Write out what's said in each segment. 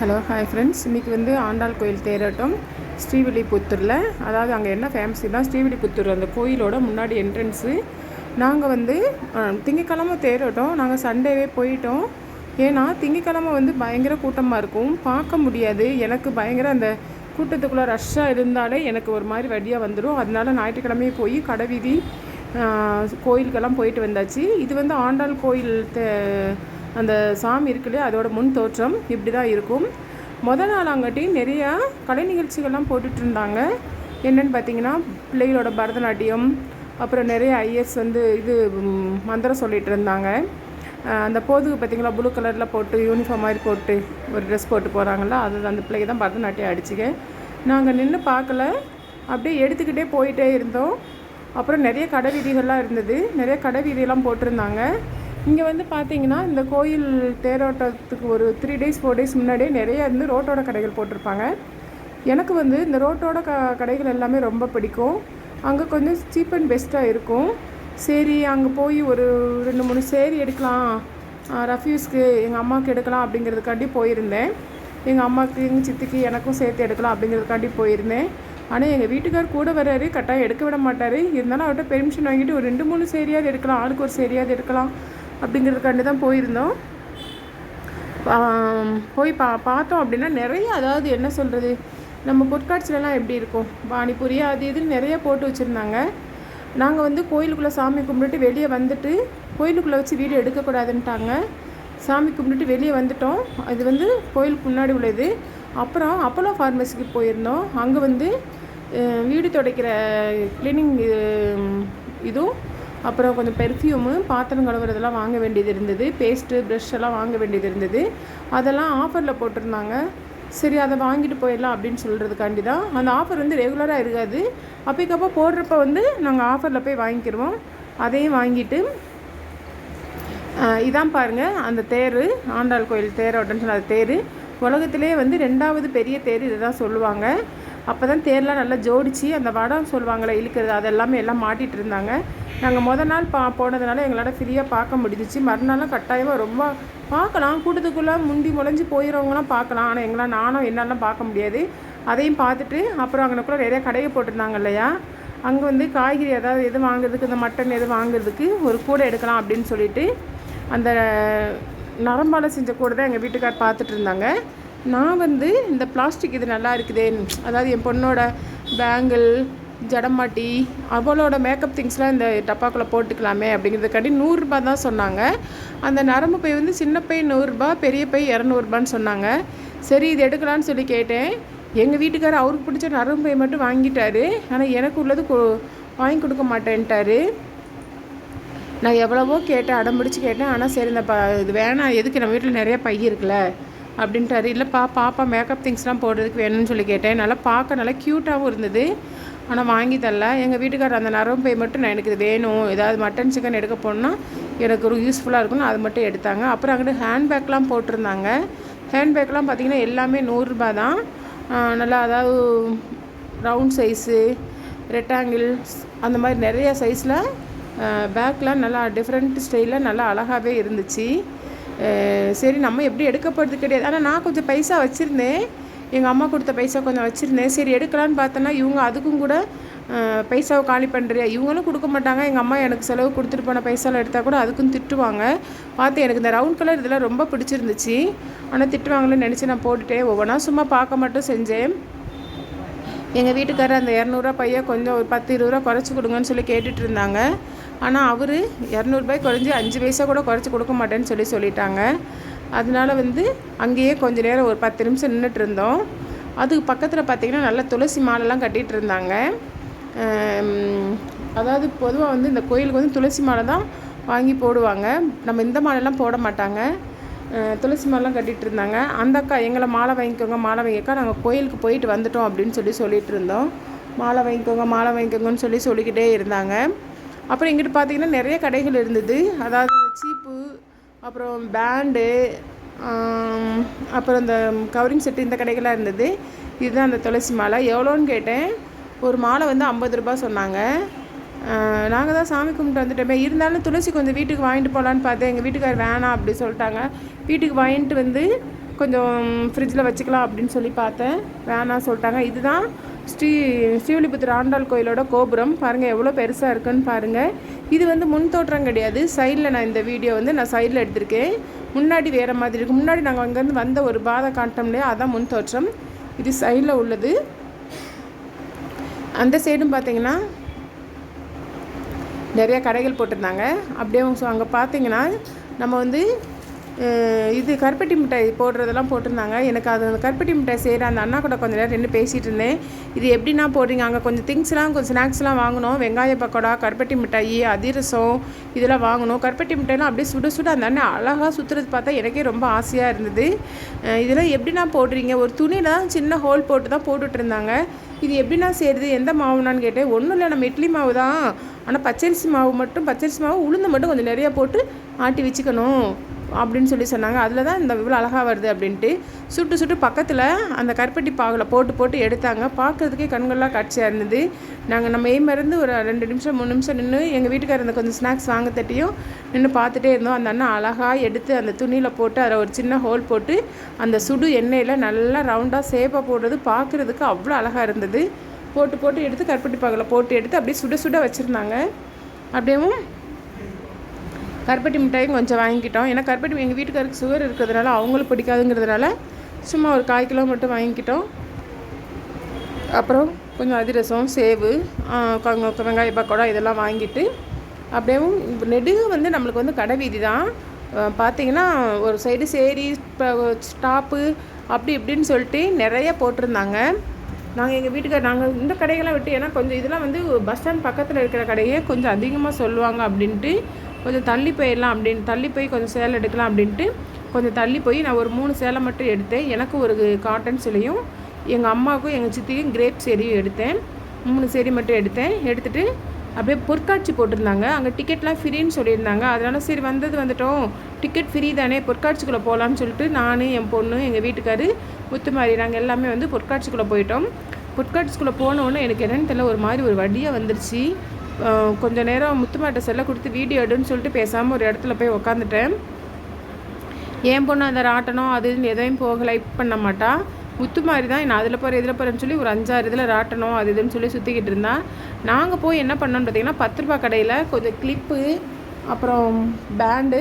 Hello hi friends இன்றைக்கி வந்து ஆண்டாள் கோயில் தேரோட்டம் ஸ்ரீவில்லிபுத்தூரில். அதாவது அங்கே என்ன ஃபேமஸ்னால் ஸ்ரீவில்லிபுத்தூர் அந்த கோயிலோட முன்னாடி என்ட்ரன்ஸு நாங்கள் வந்து திங்கக்கிழமை தேரோட்டம். நாங்கள் சண்டேவே போயிட்டோம். ஏன்னா திங்கக்கிழமை வந்து பயங்கர கூட்டமாக இருக்கும். பார்க்க முடியாது. எனக்கு பயங்கர அந்த கூட்டத்துக்குள்ளே ரஷ்ஷாக இருந்தாலே எனக்கு ஒரு மாதிரி வழியாக வந்துடும் அதனால ஞாயிற்றுக்கிழமையே போய் கடைவீதி கோயிலுக்கெல்லாம் போயிட்டு வந்தாச்சு. இது வந்து ஆண்டாள் கோயில் தே- அந்த சாமி இருக்கு இல்லையா அதோட முன் தோற்றம் இப்படி தான் இருக்கும். முதல் நாள் நிறையா கலை நிகழ்ச்சிகள்லாம் போட்டுட்டு இருந்தாங்க. என்னென்னு பார்த்தீங்கன்னா பிள்ளைகளோட பரதநாட்டியம் அப்புறம் நிறைய ஐஎஸ் வந்து இது மந்திரம் சொல்லிகிட்டு இருந்தாங்க. அந்த போதுக்கு பார்த்தீங்களா ப்ளூ கலரில் போட்டு யூனிஃபார்ம் மாதிரி போட்டு ஒரு ட்ரெஸ் போட்டு போகிறாங்களா அது அந்த பிள்ளைங்க தான் பரதநாட்டியம் அடிச்சுக்க. நாங்கள் நின்று பார்க்கல. அப்படியே எடுத்துக்கிட்டே போயிட்டே இருந்தோம். அப்புறம் நிறைய கடை வீதிகள்லாம் இருந்தது. நிறைய கடை வீதியெல்லாம் போட்டிருந்தாங்க. இங்கே வந்து பார்த்தீங்கன்னா இந்த கோயில் தேரோட்டத்துக்கு ஒரு த்ரீ டேஸ் ஃபோர் டேஸ் முன்னாடியே நிறைய இருந்து ரோட்டோட கடைகள் போட்டிருப்பாங்க. எனக்கு வந்து இந்த ரோட்டோட க கடைகள் எல்லாமே ரொம்ப பிடிக்கும். அங்கே கொஞ்சம் சீப் அண்ட் பெஸ்ட்டாக இருக்கும். சரி அங்கே போய் ஒரு ரெண்டு மூணு சேரி எடுக்கலாம். ரஃப்யூஸ்க்கு எங்கள் அம்மாவுக்கு எடுக்கலாம் அப்படிங்கிறதுக்காண்டி போயிருந்தேன். எங்கள் அம்மாவுக்கு எங்கள் சித்திக்கு எனக்கும் சேர்த்து எடுக்கலாம் அப்படிங்கிறதுக்காண்டி போயிருந்தேன். ஆனால் எங்கள் வீட்டுக்கார் கூட வர்றாரு. கட்டாயம் எடுக்க விட மாட்டார். இருந்தாலும் அவர்கிட்ட பெர்மிஷன் வாங்கிட்டு ஒரு ரெண்டு மூணு சேரியாவது எடுக்கலாம். ஆளுக்கு ஒரு சேரியாவது எடுக்கலாம். அப்படிங்கிறதுக்காண்டி தான் போயிருந்தோம். போய் பா பார்த்தோம் அப்படின்னா நிறைய அதாவது என்ன சொல்கிறது நம்ம பொற்காட்சியிலலாம் எப்படி இருக்கும்? பானிபூரி அது இதுன்னு நிறைய போட்டு வச்சுருந்தாங்க. நாங்கள் வந்து கோயிலுக்குள்ளே சாமி கும்பிட்டுட்டு வெளியே வந்துட்டு கோயிலுக்குள்ளே வச்சு வீடியோ எடுக்கக்கூடாதுன்ட்டாங்க. சாமி கும்பிட்டுட்டு வெளியே வந்துட்டோம். அது வந்து கோயிலுக்கு முன்னாடி உள்ளது. அப்புறம் அப்போலோ ஃபார்மசிக்கு போயிருந்தோம். அங்கே வந்து வீடு துடைக்கிற க்ளீனிங் இதுவும் அப்புறம் கொஞ்சம் பெர்ஃப்யூமு பாத்திரம் கழுவுறதெல்லாம் வாங்க வேண்டியது இருந்தது. பேஸ்ட்டு ப்ரெஷ் எல்லாம் வாங்க வேண்டியது இருந்தது. அதெல்லாம் ஆஃபரில் போட்டிருந்தாங்க. சரி அதை வாங்கிட்டு போயிடலாம் அப்படின்னு சொல்கிறதுக்காண்டி தான். அந்த ஆஃபர் வந்து ரெகுலராக இருக்காது. அப்போக்கப்போ போடுறப்ப வந்து நாங்கள் ஆஃபரில் போய் வாங்கிக்கிறோம் அதையும் வாங்கிட்டு இதான் பாருங்கள் அந்த தேர் ஆண்டாள் கோயில் தேரோட்டம்னு சொன்ன அந்த தேர். உலகத்திலே வந்து ரெண்டாவது பெரிய தேர் இதுதான் சொல்லுவாங்க. அப்போ தான் தேர்லாம் நல்லா ஜோடிச்சு அந்த வடம் சொல்லுவாங்களே இழுக்கிறது அதெல்லாமே எல்லாம் மாட்டிகிட்டு இருந்தாங்க. நாங்கள் முத நாள் பா போனதுனால எங்களால் ஃப்ரீயாக பார்க்க முடிஞ்சிச்சு. மறுநாளும் கட்டாயமாக ரொம்ப பார்க்கலாம். கூட்டத்துக்குள்ளே முண்டி முளைஞ்சி போயிடுறவங்களாம் பார்க்கலாம். ஆனால் எங்களால் நானும் என்னாலாம் பார்க்க முடியாது. அதையும் பார்த்துட்டு அப்புறம் அங்கனக்குள்ள நிறையா கடையை போட்டிருந்தாங்க இல்லையா? அங்கே வந்து காய்கறி ஏதாவது எது வாங்குறதுக்கு இந்த மட்டன் எது வாங்குறதுக்கு ஒரு கூடை எடுக்கலாம் அப்படின்னு சொல்லிட்டு அந்த நரம்பால் செஞ்ச கூடை தான் எங்கள் வீட்டுக்கார் பார்த்துட்டு இருந்தாங்க. நான் வந்து இந்த பிளாஸ்டிக் இது நல்லா இருக்குதே அதாவது என் பொண்ணோட பேங்கிள் ஜடமாட்டி அவளோட மேக்கப் திங்ஸ்லாம் இந்த டப்பாக்குள்ளே போட்டுக்கலாமே அப்படிங்கிறதுக்காண்டி நூறுரூபா தான் சொன்னாங்க. அந்த நரம்பு பை வந்து சின்ன பை நூறுரூபா பெரிய பை இரநூறுபான்னு சொன்னாங்க. சரி இது எடுக்கலான்னு சொல்லி கேட்டேன். எங்கள் வீட்டுக்காரர் அவருக்கு பிடிச்ச நரம்பு பை மட்டும் வாங்கிட்டாரு. ஆனால் எனக்கு உள்ளது கொ- வாங்கி கொடுக்க மாட்டேன்ட்டாரு. நான் எவ்வளவோ கேட்டேன் அடம்பிடிச்சு கேட்டேன். ஆனால் சரி இந்த ப இது வேணாம். எதுக்கு? நம்ம வீட்டில் நிறைய பை இருக்குல்ல. அப்படின்ட்டாரு. இல்லைப்பா பாப்பா மேக்கப் திங்ஸ்லாம் போடுறதுக்கு வேணும்னு சொல்லி கேட்டேன். நல்லா பார்க்க நல்லா க்யூட்டாகவும் இருந்தது. ஆனால் வாங்கி தரல. எங்கள் வீட்டுக்காரர் அந்த நரம்பு பை மட்டும் நான் எனக்கு இது வேணும். ஏதாவது மட்டன் சிக்கன் எடுக்க போனால் எனக்கு ஒரு யூஸ்ஃபுல்லாக இருக்கும்னு அது மட்டும் எடுத்தாங்க. அப்புறம் அங்கிட்டு ஹேண்ட்பேக்லாம் போட்டிருந்தாங்க. ஹேண்ட்பேக்லாம் பார்த்திங்கன்னா எல்லாமே நூறுரூபா தான். நல்லா அதாவது ரவுண்ட் சைஸு ரெக்டாங்கிள் அந்த மாதிரி நிறைய சைஸில் பேக்லாம் நல்லா டிஃப்ரெண்ட் ஸ்டைலில் நல்லா அழகாகவே இருந்துச்சு. சரி நம்ம எப்படி எடுக்கப்படுறது கிடையாது. ஆனால் நான் கொஞ்சம் பைசா வச்சுருந்தேன். எங்கள் அம்மா கொடுத்த பைசா கொஞ்சம் வச்சுருந்தேன். சரி எடுக்கலான்னு பார்த்தோன்னா இவங்க அதுக்கும் கூட பைசாவை காலி பண்ணுறியா இவங்களும் கொடுக்க மாட்டாங்க. எங்கள் அம்மா எனக்கு செலவு கொடுத்துட்டு போன பைசாவில் எடுத்தால் கூட அதுக்கும் திட்டுவாங்க. பார்த்து எனக்கு இந்த ரவுண்ட் கலர் இதெல்லாம் ரொம்ப பிடிச்சிருந்துச்சு. ஆனால் திட்டுவாங்களேன்னு நினச்சி நான் போட்டுட்டேன். ஒவ்வொன்றா சும்மா பார்க்க மட்டும் செஞ்சேன். எங்கள் வீட்டுக்காரர் அந்த இரநூறுவா பையன் கொஞ்சம் ஒரு பத்து இருபது ரூபா குறைச்சி கொடுங்கன்னு சொல்லி கேட்டுட்டு இருந்தாங்க. ஆனால் அவர் இரநூறுபாய் குறைஞ்சி அஞ்சு பைசா கூட குறைச்சி கொடுக்க மாட்டேன்னு சொல்லி சொல்லிட்டாங்க. அதனால வந்து அங்கேயே கொஞ்ச நேரம் ஒரு பத்து நிமிஷம் நின்றுட்டு இருந்தோம் அதுக்கு பக்கத்தில் பார்த்திங்கன்னா நல்ல துளசி மாலைலாம் கட்டிகிட்டு இருந்தாங்க அதாவது பொதுவாக வந்து இந்த கோயிலுக்கு வந்து துளசி மாலை தான் வாங்கி போடுவாங்க. நம்ம இந்த மாலைலாம் போட மாட்டாங்க. துளசி மாலைலாம் கட்டிகிட்டு இருந்தாங்க அந்த அக்கா எங்களை மாலை வாங்கிக்கோங்க மாலை வாங்கிக்கா நாங்கள் கோயிலுக்கு போயிட்டு வந்துட்டோம் அப்படின்னு சொல்லி சொல்லிட்டு இருந்தோம் மாலை வாங்கிக்கோங்க மாலை வாங்கிக்கோங்கன்னு சொல்லி சொல்லிக்கிட்டே இருந்தாங்க. அப்புறம் இங்கிட்டு பார்த்தீங்கன்னா நிறைய கடைகள் இருந்தது. அதாவது சீப்பு அப்புறம் பேண்டு அப்புறம் இந்த கவரிங் செட்டு இந்த கடைகளாக இருந்தது. இதுதான் அந்த துளசி மாலை. எவ்வளோன்னு கேட்டேன். ஒரு மாலை வந்து ஐம்பது ரூபாய் சொன்னாங்க. நாங்கள் தான் சாமி கும்பிட்டு வந்துட்டோமே. இருந்தாலும் துளசி கொஞ்சம் வீட்டுக்கு வாங்கிட்டு போகலான்னு பார்த்தேன். எங்கள் வீட்டுக்கார் வேணாம் அப்படி சொல்லிட்டாங்க. வீட்டுக்கு வாங்கிட்டு வந்து கொஞ்சம் ஃப்ரிட்ஜில் வச்சுக்கலாம் அப்படின்னு சொல்லி பார்த்தேன். வேணாம் சொல்லிட்டாங்க. இதுதான் ஸ்ரீ ஸ்ரீவில்லிபுத்தூர் ஆண்டாள் கோயிலோட கோபுரம். பாருங்கள் எவ்வளோ பெருசாக இருக்குன்னு பாருங்கள் இது வந்து முன் தோற்றம் கிடையாது. சைடில் நான் இந்த வீடியோ வந்து நான் சைடில் எடுத்திருக்கேன். முன்னாடி வேறு மாதிரி இருக்குது முன்னாடி நாங்கள் அங்கேருந்து வந்த ஒரு பாதை காட்டோம்லையே அதான் முன் தோற்றம். இது சைடில் உள்ளது. அந்த சைடும் பார்த்தீங்கன்னா நிறையா கடைகள் போட்டிருந்தாங்க. அப்படியே ஸோ அங்கே பார்த்தீங்கன்னா நம்ம வந்து இது கருப்பட்டி மிட்டாய் போடுறதெல்லாம் போட்டிருந்தாங்க. எனக்கு அது அந்த கருப்பட்டி மிட்டாய் செய்கிற அந்த அண்ணா கூட கொஞ்சம் நேரம் ரெண்டு பேசிகிட்டு இருந்தேன். இது எப்படின்னா போடுறீங்க? அங்கே கொஞ்சம் திங்ஸ்லாம் கொஞ்சம் ஸ்நாக்ஸ்லாம் வாங்கணும். வெங்காய பக்கோடா கருப்பட்டி மிட்டாய் அதிரசம் இதெல்லாம் வாங்கணும். கருப்பட்டி மிட்டாய்லாம் அப்படியே சுட சுட அந்த அண்ணன் அழகாக சுற்றுறது பார்த்தா எனக்கே ரொம்ப ஆசையாக இருந்தது. இதெல்லாம் எப்படின்னா போடுறீங்க? ஒரு துணியில் தான் சின்ன ஹோல் போட்டு தான் போட்டுட்ருந்தாங்க இது எப்படின்னா செய்கிறது எந்த மாவுனான்னு கேட்டேன். ஒன்றும் இல்லை நம்ம இட்லி மாவு தான். ஆனால் பச்சரிசி மாவு மட்டும் பச்சரிசி மாவு உளுந்து மட்டும் கொஞ்சம் நிறையா போட்டு ஆட்டி வச்சுக்கணும். அப்படின்னு சொல்லி சொன்னாங்க. அதில் தான் இந்த இவ்வளோ அழகாக வருது அப்படின்ட்டு சுட்டு சுட்டு பக்கத்தில் அந்த கருப்பட்டி பாகில் போட்டு போட்டு எடுத்தாங்க. பார்க்குறதுக்கே கண்கள்லாம் காட்சியாக இருந்தது. நாங்கள் நம்ம எய்ம் இருந்து ஒரு ரெண்டு நிமிஷம் மூணு நிமிஷம் நின்று எங்கள் வீட்டுக்காரர் அந்த கொஞ்சம் ஸ்நாக்ஸ் வாங்க தட்டியும் நின்று பார்த்துட்டே இருந்தோம். அந்த அண்ணன் அழகாக எடுத்து அந்த துணியில் போட்டு அதில் ஒரு சின்ன ஹோல் போட்டு அந்த சுடு எண்ணெயில் நல்லா ரவுண்டாக சேப்பாக போடுறது பார்க்குறதுக்கு அவ்வளோ அழகாக இருந்தது. போட்டு போட்டு எடுத்து கருப்பட்டி பாகில் போட்டு எடுத்து அப்படியே சுட சுட வச்சுருந்தாங்க. அப்படியேவும் கருப்பட்டி மிட்டாயும் கொஞ்சம் வாங்கிக்கிட்டோம். ஏன்னா கருப்பட்டி எங்கள் வீட்டுக்காருக்கு சுகர் இருக்கிறதுனால அவங்களுக்கு பிடிக்காதுங்கிறதுனால சும்மா ஒரு கால் கிலோ மட்டும் வாங்கிக்கிட்டோம். அப்புறம் கொஞ்சம் அதிரசம் சேவு வெங்காய பக்கோடா இதெல்லாம் வாங்கிட்டு அப்படியே நெடுக வந்து நம்மளுக்கு வந்து கடை வீதி தான் பார்த்தீங்கன்னா ஒரு சைடு சேரி ஸ்டாப்பு அப்படி இப்படின்னு சொல்லிட்டு நிறைய போட்டிருந்தாங்க. நாங்கள் எங்கள் வீட்டுக்கார நாங்கள் இந்த கடைகள்லாம் விட்டு ஏன்னா கொஞ்சம் இதெல்லாம் வந்து பஸ் ஸ்டாண்ட் பக்கத்தில் இருக்கிற கடையே கொஞ்சம் அதிகமாக சொல்லுவாங்க அப்படின்ட்டு கொஞ்சம் தள்ளி போயிடலாம் அப்படின்னு தள்ளி போய் கொஞ்சம் சேலை எடுக்கலாம் அப்படின்ட்டு கொஞ்சம் தள்ளி போய் நான் ஒரு மூணு சேலை மட்டும் எடுத்தேன். எனக்கு ஒரு காட்டன் சிலையும் எங்கள் அம்மாவுக்கும் எங்கள் சித்திக்கும் கிரேப் சேரியும் எடுத்தேன். மூணு சேரி மட்டும் எடுத்தேன். எடுத்துகிட்டு அப்படியே பொற்காட்சி போட்டிருந்தாங்க. அங்கே டிக்கெட்லாம் ஃப்ரீன்னு சொல்லியிருந்தாங்க. அதனால சரி வந்தது வந்துட்டோம். டிக்கெட் ஃப்ரீ தானே பொற்காட்சிக்குள்ளே போகலான்னு சொல்லிட்டு நான் என் பொண்ணு எங்கள் வீட்டுக்காரு முத்துமாரி நாங்கள் எல்லாமே வந்து பொற்காட்சிக்குள்ளே போயிட்டோம். பொற்காட்சிக்குள்ளே போன எனக்கு என்னென்னு தெரியல ஒரு மாதிரி ஒரு வழியாக வந்துருச்சு. கொஞ்சம் கொஞ்ச நேரம் முத்துமாட்ட செல்ல கொடுத்து வீடியோ எடுன்னு சொல்லிட்டு பேசாமல் ஒரு இடத்துல போய் உக்காந்துட்டேன். என் பொண்ணு அதை ராட்டணும் அது எதையும் போகலை பண்ண மாட்டா. முத்து மாதிரி தான் நான் அதில் போகிற இதில் போகிறேன்னு சொல்லி ஒரு அஞ்சாறு இதில் ராட்டணும் அது இதுன்னு சொல்லி சுற்றிக்கிட்டு இருந்தேன் நாங்கள் போய் என்ன பண்ணோன்னு பார்த்தீங்கன்னா பத்து ரூபா கடையில் கொஞ்சம் கிளிப்பு அப்புறம் பேண்டு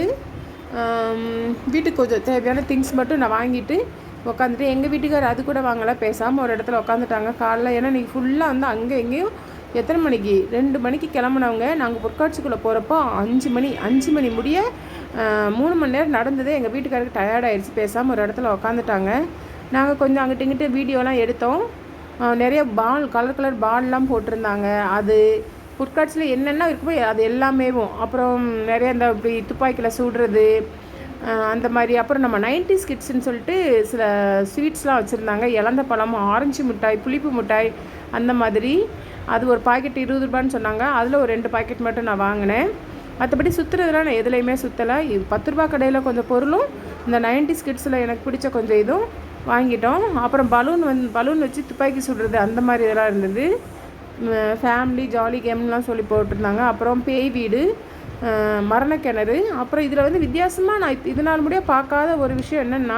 வீட்டுக்கு கொஞ்சம் தேவையான திங்ஸ் மட்டும் நான் வாங்கிட்டு உட்காந்துட்டு எங்கள் வீட்டுக்கார் அது கூட வாங்கலாம் பேசாமல் ஒரு இடத்துல உட்காந்துட்டாங்க காலைல ஏன்னா இன்றைக்கி ஃபுல்லாக வந்து அங்கே எங்கேயும் எத்தனை மணிக்கு? ரெண்டு மணிக்கு கிளம்புனவங்க நாங்கள் பொற்காட்சிக்குள்ளே போகிறப்போ அஞ்சு மணி அஞ்சு மணி முடிய மூணு மணி நேரம் நடந்தது. எங்கள் வீட்டுக்காரருக்கு டயர்டாயிடுச்சு பேசாமல் ஒரு இடத்துல உட்காந்துட்டாங்க நாங்கள் கொஞ்சம் அங்கிட்டு இங்கிட்டு வீடியோலாம் எடுத்தோம். நிறைய பால் கலர் கலர் பால்லாம் போட்டிருந்தாங்க. அது பொற்காட்சியில் என்னென்ன இருக்குமோ அது எல்லாமேவும் அப்புறம் நிறைய இந்த இப்படி துப்பாக்கியில் சுடுறது அந்த மாதிரி. அப்புறம் நம்ம நைன்டி கிட்ஸ்ன்னு சொல்லிட்டு சில ஸ்வீட்ஸ்லாம் வச்சுருந்தாங்க. இலந்த பழம் ஆரஞ்சு மிட்டாய் புளிப்பு மிட்டாய் அந்த மாதிரி. அது ஒரு பாக்கெட் இருபது ரூபான்னு சொன்னாங்க. அதில் ஒரு ரெண்டு பாக்கெட் மட்டும் நான் வாங்கினேன். மற்றபடி சுற்றுறதுலாம் நான் எதுலேயுமே சுற்றலை இது பத்து ரூபா கடையில் கொஞ்சம் பொருளும் இந்த நைன்டி கிட்ஸில் எனக்கு பிடிச்ச கொஞ்சம் இதுவும் வாங்கிட்டோம். அப்புறம் பலூன் வந்து பலூன் வச்சு துப்பாக்கி சுடுறது அந்த மாதிரி இதெல்லாம் இருந்தது. ஃபேமிலி ஜாலி கேம்லாம் சொல்லி போட்டிருந்தாங்க. அப்புறம் பேய் வீடு மரணக்கிணறு அப்புறம் இதில் வந்து வித்தியாசமாக நான் இது நாள் முடிய பார்க்காத ஒரு விஷயம் என்னென்னா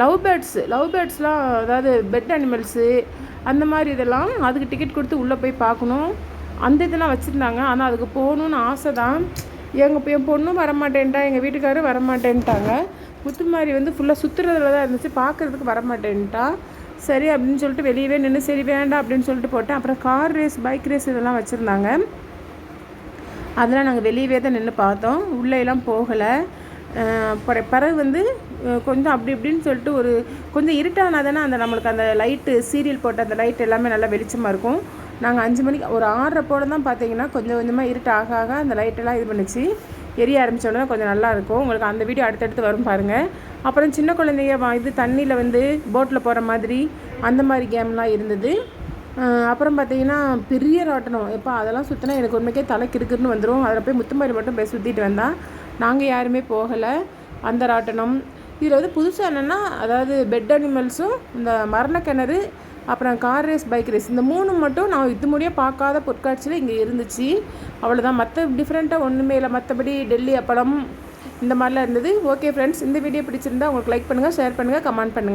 லவ் பேர்ட்ஸ். லவ் பேர்ட்ஸ்லாம் அதாவது பெட் அனிமல்ஸு அந்த மாதிரி இதெல்லாம் அதுக்கு டிக்கெட் கொடுத்து உள்ளே போய் பார்க்கணும். அந்த இதெல்லாம் வச்சுருந்தாங்க. ஆனால் அதுக்கு போகணுன்னு ஆசை தான் எங்கள் என் பொண்ணும் வரமாட்டேன்ட்டா. எங்கள் வீட்டுக்காரரும் வரமாட்டேன்ட்டாங்க. முத்துமாரி வந்து ஃபுல்லாக சுற்றுறதுல தான் இருந்துச்சு. பார்க்குறதுக்கு வரமாட்டேன்ட்டா. சரி அப்படின்னு சொல்லிட்டு வெளியவே நின்று சரி வேண்டாம் அப்படின்னு சொல்லிட்டு போட்டேன். அப்புறம் கார் ரேஸ் பைக் ரேஸ் இதெல்லாம் வச்சுருந்தாங்க. அதெல்லாம் நாங்கள் வெளியவே தான் நின்று பார்த்தோம். உள்ளே எல்லாம் போகலை. பிற- பிறகு வந்து கொஞ்சம் அப்படி இப்படின்னு சொல்லிட்டு ஒரு கொஞ்சம் இருட்டானா தானே அந்த நம்மளுக்கு அந்த லைட்டு சீரியல் போட்ட அந்த லைட் எல்லாமே நல்லா வெளிச்சமாக இருக்கும். நாங்கள் அஞ்சு மணிக்கு ஒரு ஆறரை போட தான் பார்த்தீங்கன்னா கொஞ்சம் கொஞ்சமாக இருட்டு ஆக ஆக அந்த லைட்டெல்லாம் இது பண்ணுச்சு. எரிய ஆரம்பிச்ச உடனே கொஞ்சம் நல்லாயிருக்கும் உங்களுக்கு அந்த வீடியோ அடுத்தடுத்து வரும் பாருங்கள் அப்புறம் சின்ன குழந்தைங்க இது தண்ணியில் வந்து போட்டில் போகிற மாதிரி அந்த மாதிரி கேம்லாம் இருந்தது. அப்புறம் பார்த்தீங்கன்னா பெரிய ராட்டனம் எப்போ அதெல்லாம் சுற்றினா எனக்கு உண்மைக்கே தலை கிறுக்குன்னு வந்துடும் அதில் போய் முத்துமாரி மட்டும் போய் சுற்றிட்டு வந்தால் நாங்கள் யாருமே போகலை. அந்த ராட்டனம் இதில் வந்து புதுசாக என்னென்னா அதாவது பெட் அனிமல்ஸும் இந்த மரணக்கிணறு அப்புறம் கார் ரேஸ் பைக் ரேஸ் இந்த மூணு மட்டும் நான் இது முடிய பார்க்காத பொற்காட்சியில் இங்கே இருந்துச்சு. அவ்வளோதான் மற்ற டிஃப்ரெண்ட்டாக ஒன்றுமே இல்லை. மற்றபடி டெல்லி அப்பளம் இந்த மாதிரிலாம் இருந்தது. ஓகே ஃப்ரெண்ட்ஸ் இந்த வீடியோ பிடிச்சிருந்தா உங்களுக்கு லைக் பண்ணுங்கள் ஷேர் பண்ணுங்கள் கமெண்ட் பண்ணுங்கள்